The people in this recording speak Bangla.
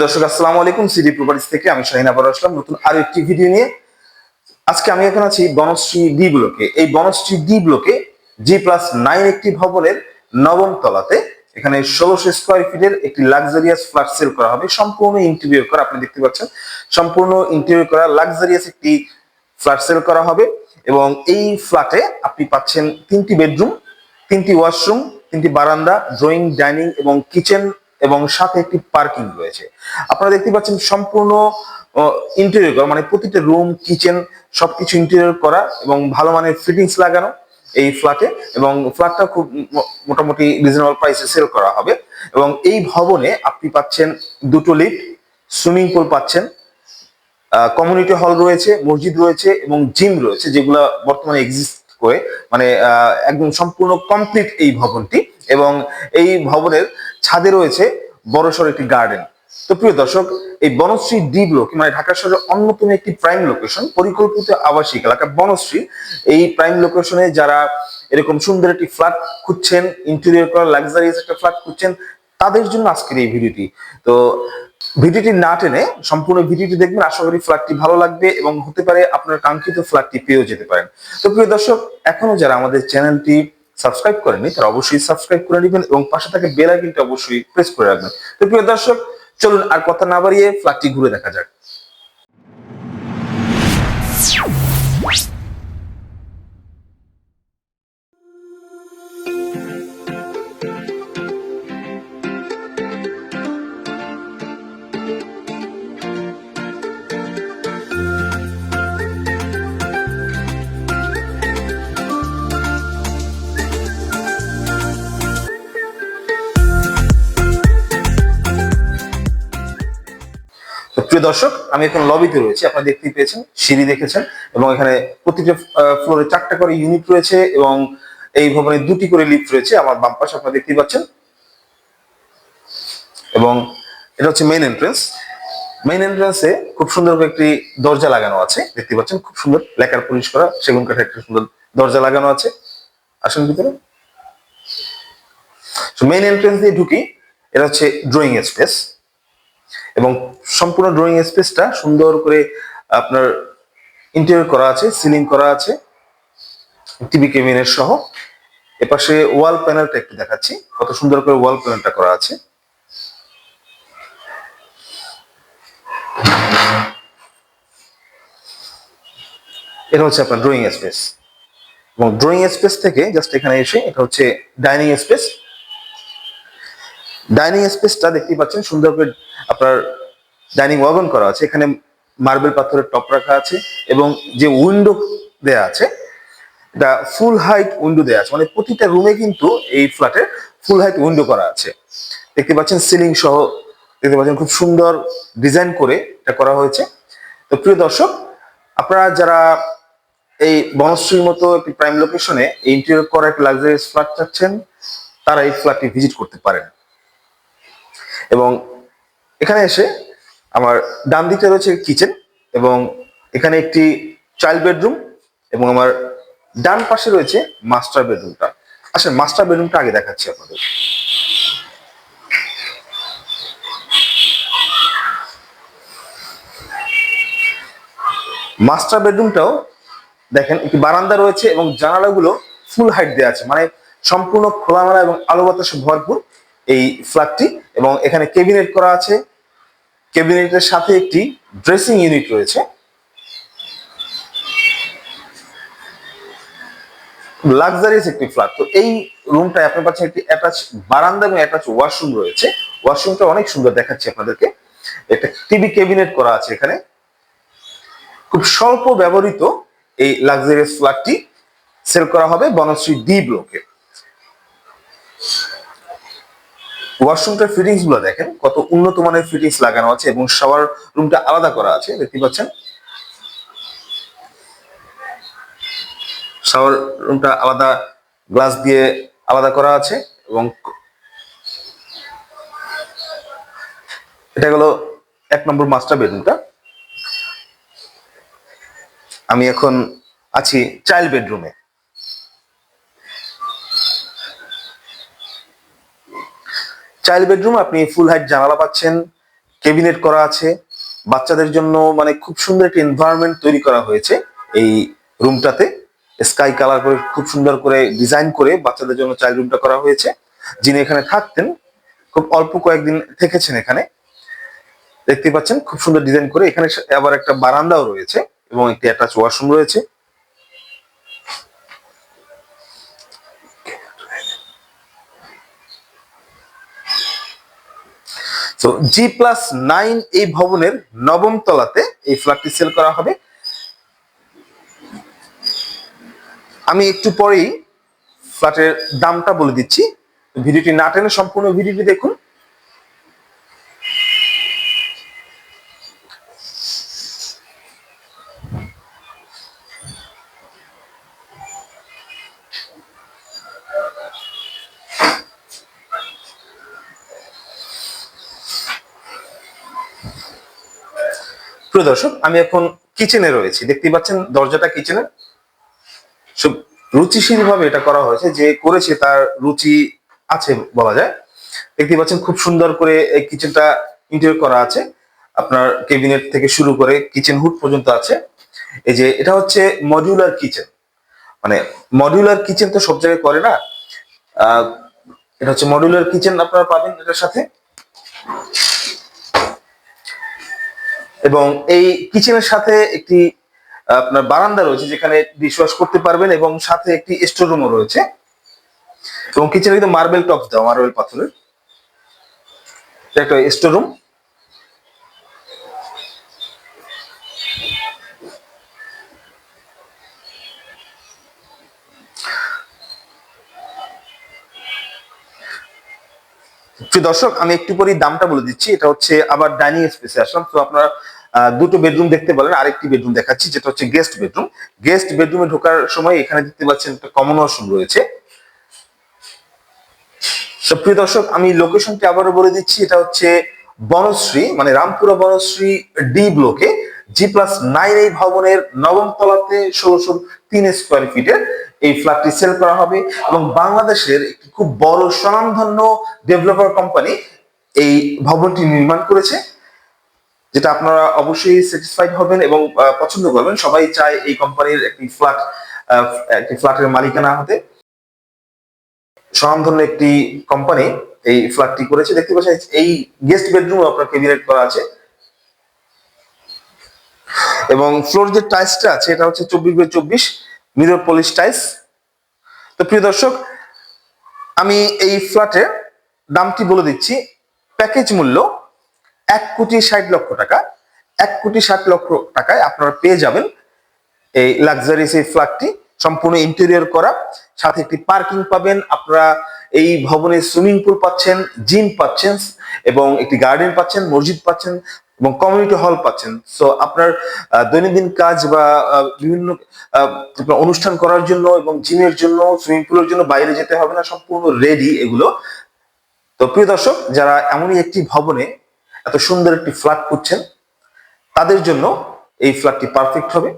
দর্শক, আসসালামু আলাইকুম। সিডি প্রপার্টিস থেকে আমি শাহিন আবার আসলাম নতুন আরও একটি ভিডিও নিয়ে। আজকে আমি এখন আছি বনশ্রী ডি ব্লকে এই বনশ্রী ডি ব্লকে জি প্লাস নাইন একটি ভবনের নবম তলাতে এখানে ষোলোশো স্কোয়ার ফিটের একটি লাক্সারিয়াস ফ্ল্যাট সেল করা হবে। সম্পূর্ণ ইন্টেরিয়র করা, আপনি দেখতে পাচ্ছেন, সম্পূর্ণ ইন্টেরিয়র করা লাক্সারিয়াস একটি ফ্ল্যাট সেল করা হবে এবং এই ফ্ল্যাটে আপনি পাচ্ছেন তিনটি বেডরুম তিনটি ওয়াশরুম তিনটি বারান্দা ড্রয়িং ডাইনিং এবং কিচেন এবং সাথে একটি পার্কিং রয়েছে। আপনারা দেখতে পাচ্ছেন সম্পূর্ণ ইন্টেরিয়র করা মানে প্রতিটা রুম কিচেন সবকিছু ইন্টেরিয়র করা এবং ভালো মানের ফিটিংস লাগানো এই ফ্ল্যাটে এবং ফ্ল্যাটটা খুব মোটামুটি রিজনেবল প্রাইসে সেল করা হবে এবং এই ভবনে আপনি পাচ্ছেন দুটো লিফট সুইমিং পুল পাচ্ছেন কমিউনিটি হল রয়েছে, মসজিদ রয়েছে এবং জিম রয়েছে যেগুলো বর্তমানে এক্সিস্ট করে মানে একদম সম্পূর্ণ কমপ্লিট এই ভবনটি এবং এই ভবনের ছাদে রয়েছে বড়সড় একটি গার্ডেন তো প্রিয় দর্শক, এই বনশ্রী ডি ব্লক মানে ঢাকা শহরের অন্যতম একটি প্রাইম লোকেশন পরিকল্পিত আবাসিক এলাকা বনশ্রী। এই প্রাইম লোকেশনে যারা এরকম সুন্দর একটি ফ্ল্যাট খুঁজছেন ইন্টেরিয়র করা লাক্সারিয়াস একটা ফ্ল্যাট খুঁজছেন, তাদের জন্য আজকের এই ভিডিওটি। তো ভিডিওটি না টেনে সম্পূর্ণ ভিডিওটি দেখবেন, আশা করি ফ্ল্যাটটি ভালো লাগবে এবং হতে পারে আপনার কাঙ্ক্ষিত ফ্ল্যাটটি পেয়েও যেতে পারেন। তো প্রিয় দর্শক, এখনও যারা আমাদের চ্যানেলটি সাবস্ক্রাইব করেনি তারা অবশ্যই সাবস্ক্রাইব করে নেবেন এবং পাশে থাকে বেল আইকনটি অবশ্যই প্রেস করে রাখবেন। তো প্রিয় দর্শক, চলুন আর কথা না বাড়িয়ে ফ্ল্যাটটি ঘুরে দেখা যাক। প্রিয় দর্শক, আমি এখন লবিতে রয়েছি, আপনারা দেখতেই পেয়েছেন, সিঁড়ি দেখেছেন, এবং এখানে প্রতিটা ফ্লোরে চারটা করে ইউনিট রয়েছে, এবং এই ভবনে দুটি করে লিফট রয়েছে, আমার বাম পাশে আপনারা দেখতেই পাচ্ছেন। এবং এটা হচ্ছে মেইন এন্ট্রেন্স মেইন এন্ট্রান্সে খুব সুন্দর একটি দরজা লাগানো আছে দেখতে পাচ্ছেন, খুব সুন্দর লেকার পলিশ করা, সেগুন কাঠের একটা সুন্দর দরজা লাগানো আছে। আসুন ভিতরে। মেইন এন্ট্রেন্স দিয়ে ঢুকি, এটা হচ্ছে ড্রয়িং স্পেস এবং সম্পূর্ণ ড্রয়িং স্পেসটা সুন্দর করে আপনার ইন্টেরিয়র করা আছে সিলিং করা আছে টিভি কেবিনের সহ। এপাশে ওয়াল প্যানেলটা একটু দেখাচ্ছি, কত সুন্দর করে ওয়াল প্যানেলটা করা আছে। এটা হচ্ছে আপনার ড্রয়িং স্পেস এবং ড্রয়িং স্পেস থেকে জাস্ট এখানে এসে এটা হচ্ছে ডাইনিং স্পেস ডাইনিং স্পেসটা দেখতেই পাচ্ছেন, সুন্দর করে আপনার ডাইনিং ওয়াগন করা আছে, এখানে মার্বেল পাথরের টপ রাখা আছে এবং যে উইন্ডো দেয়া আছে, এটা ফুল হাইট উইন্ডো দেয়া আছে মানে প্রতিটা রুমে কিন্তু এই ফ্ল্যাটের ফুল হাইট উইন্ডো করা আছে। দেখতে পাচ্ছেন সিলিং সহ, দেখতে পাচ্ছেন খুব সুন্দর ডিজাইন করে এটা করা হয়েছে। তো প্রিয় দর্শক, আপনারা যারা এই বনশ্রীর মতো একটি প্রাইম লোকেশনে ইন্টেরিয়র করা একটা লাক্সারিয়াস ফ্ল্যাট চাচ্ছেন, তারা এই ফ্ল্যাটটি ভিজিট করতে পারেন। এবং এখানে এসে আমার ডান দিকে রয়েছে কিচেন এবং এখানে একটি চাইল্ড বেডরুম এবং আমার ডান পাশে রয়েছে মাস্টার বেডরুমটা। আসলে মাস্টার বেডরুমটা আগে দেখাচ্ছি আপনাদের। মাস্টার বেডরুমটাও দেখেন, একটি বারান্দা রয়েছে এবং জানালাগুলো ফুল হাইট দেওয়া আছে। মানে সম্পূর্ণ খোলামেলা এবং আলো বাতাসে ভরপুর এই ফ্ল্যাটটি এবং এখানে কেবিনেট করা আছে। কেবিনেটের সাথে একটি ড্রেসিং ইউনিট রয়েছে। লাক্সারিয়াস একটি ফ্ল্যাট তো এই রুমটায় আপনি পাচ্ছেন একটি অ্যাটাচ বারান্দা এবং অ্যাটাচ ওয়াশরুম রয়েছে। ওয়াশরুমটা অনেক সুন্দর দেখাচ্ছি আপনাদেরকে। একটা টিভি কেবিনেট করা আছে এখানে। খুব স্বল্প ব্যবহৃত এই লাক্সারিয়াস ফ্ল্যাটটি সেল করা হবে বনশ্রী ডি ব্লকে ওয়াশরুমটার ফিটিংসগুলো দেখেন, কত উন্নত মানের ফিটিংস লাগানো আছে এবং শাওয়ার রুমটা আলাদা করা আছে, দেখতে পাচ্ছেন? শাওয়ার রুমটা আলাদা গ্লাস দিয়ে আলাদা করা আছে এবং এটা হলো এক নম্বর মাস্টার বেডরুমটা আমি এখন আছি চাইল্ড বেডরুমে চাইল্ড বেডরুম, আপনি ফুল হাইট জানালা পাচ্ছেন কেবিনেট করা আছে। বাচ্চাদের জন্য মানে খুব সুন্দর একটি এনভায়রনমেন্ট তৈরি করা হয়েছে এই রুমটাতে স্কাই কালার করে, খুব সুন্দর করে ডিজাইন করে বাচ্চাদের জন্য চাইল্ড রুমটা করা হয়েছে। যিনি এখানে থাকতেন, খুব অল্প কয়েকদিন থেকেছেন এখানে। দেখতে পাচ্ছেন, খুব সুন্দর ডিজাইন করে এখানে আবার একটা বারান্দাও রয়েছে এবং একটি অ্যাটাচ ওয়াশরুম রয়েছে। তো জি প্লাস নাইন এই ভবনের নবম তলাতে এই ফ্ল্যাটটি সেল করা হবে। আমি একটু পরেই ফ্ল্যাটের দামটা বলে দিচ্ছি। ভিডিওটি না টেনে সম্পূর্ণ ভিডিওটি দেখুন। প্রিয় দর্শক, আমি এখন কিচেনে রয়েছি। দেখতেই পাচ্ছেন, দরজাটা কিচেনের সব রুচিশীল ভাবে এটা করা হয়েছে, যে করেছে তার রুচি আছে বলা যায়। দেখতে পাচ্ছেন, খুব সুন্দর করে এই কিচেনটা ইন্টেরিয়র করা আছে। আপনার কেবিনেট থেকে শুরু করে কিচেন হুড পর্যন্ত আছে। এই যে, এটা হচ্ছে মডিউলার কিচেন মানে মডিউলার কিচেন তো সব জায়গায় করে না। এটা হচ্ছে মডিউলার কিচেন আপনারা পাবেন এটার সাথে। এবং এই কিচেনের সাথে একটি, আপনার বারান্দা রয়েছে যেখানে ডিশওয়াশ করতে পারবেন এবং সাথে একটি স্টোর রুমও রয়েছে। এবং কিচেনে কিন্তু মার্বেল টপ দেওয়া মার্বেল পাথরের। একটা স্টোর রুম প্রিয় দর্শক, আমি একটু পরেই দামটা বলে দিচ্ছি। এটা হচ্ছে আবার ডাইনিং স্পেসে আসলাম। তো আপনারা দুটো বেডরুম দেখতে পারেন, আরেকটি বেডরুম দেখাচ্ছি, যেটা হচ্ছে গেস্ট বেডরুম গেস্ট বেডরুমে ঢোকার সময় এখানে দেখতে পাচ্ছেন একটা কমন ওয়াশরুম রয়েছে। তো প্রিয় দর্শক, আমি লোকেশনটি আবারও বলে দিচ্ছি। এটা হচ্ছে বনশ্রী মানে রামপুরা বনশ্রী ডি ব্লকে জি প্লাস নাইন এই ভবনের নবম তলাতে ষোলোশো তিন স্কোয়ার ফিটের এই ফ্ল্যাটটি সেল করা হবে এবং বাংলাদেশের একটি খুব বড় স্বনামধন্য ডেভেলপার কোম্পানি এই ভবনটি নির্মাণ করেছে, যেটা আপনারা অবশ্যই স্যাটিসফাইড হবেন এবং পছন্দ করবেন। সবাই চায় এই কোম্পানির একটি ফ্ল্যাট একটি ফ্ল্যাটের মালিকানা হতে। স্বনামধন্য একটি কোম্পানি এই ফ্ল্যাটটি করেছে। দেখতে পাচ্ছেন, এই গেস্ট বেডরুম আপনার ক্যাবিনেট করা আছে। এবং ফ্লোর যে টাইলসটা আছে, এটা হচ্ছে চব্বিশ বাই চব্বিশ। মিরর পলিশ টাইলস তো প্রিয় দর্শক, আমি এই ফ্ল্যাটের দামটি বলে দিচ্ছি প্যাকেজ মূল্য এক কোটি ষাট লক্ষ টাকা। এক কোটি ষাট লক্ষ টাকায় আপনারা পেয়ে যাবেন এই লাক্সারিয়াস এই ফ্ল্যাটটি সম্পূর্ণ ইন্টেরিয়র করা, সাথে একটি পার্কিং পাবেন। আপনারা এই ভবনে সুইমিং পুল পাচ্ছেন জিম পাচ্ছেন, এবং একটি গার্ডেন পাচ্ছেন, মসজিদ পাচ্ছেন। এবং কমিউনিটি হল পাচ্ছেন। সো আপনার দৈনন্দিন কাজ বা বিভিন্ন অনুষ্ঠান করার জন্য এবং জিমের জন্য সুইমিং পুলের জন্য বাইরে যেতে হবে না, সম্পূর্ণ রেডি এগুলো। তো প্রিয় দর্শক, যারা এমনই একটি ভবনে এত সুন্দর একটি ফ্ল্যাট খুঁজছেন, তাদের জন্য এই ফ্ল্যাটটি পারফেক্ট হবে।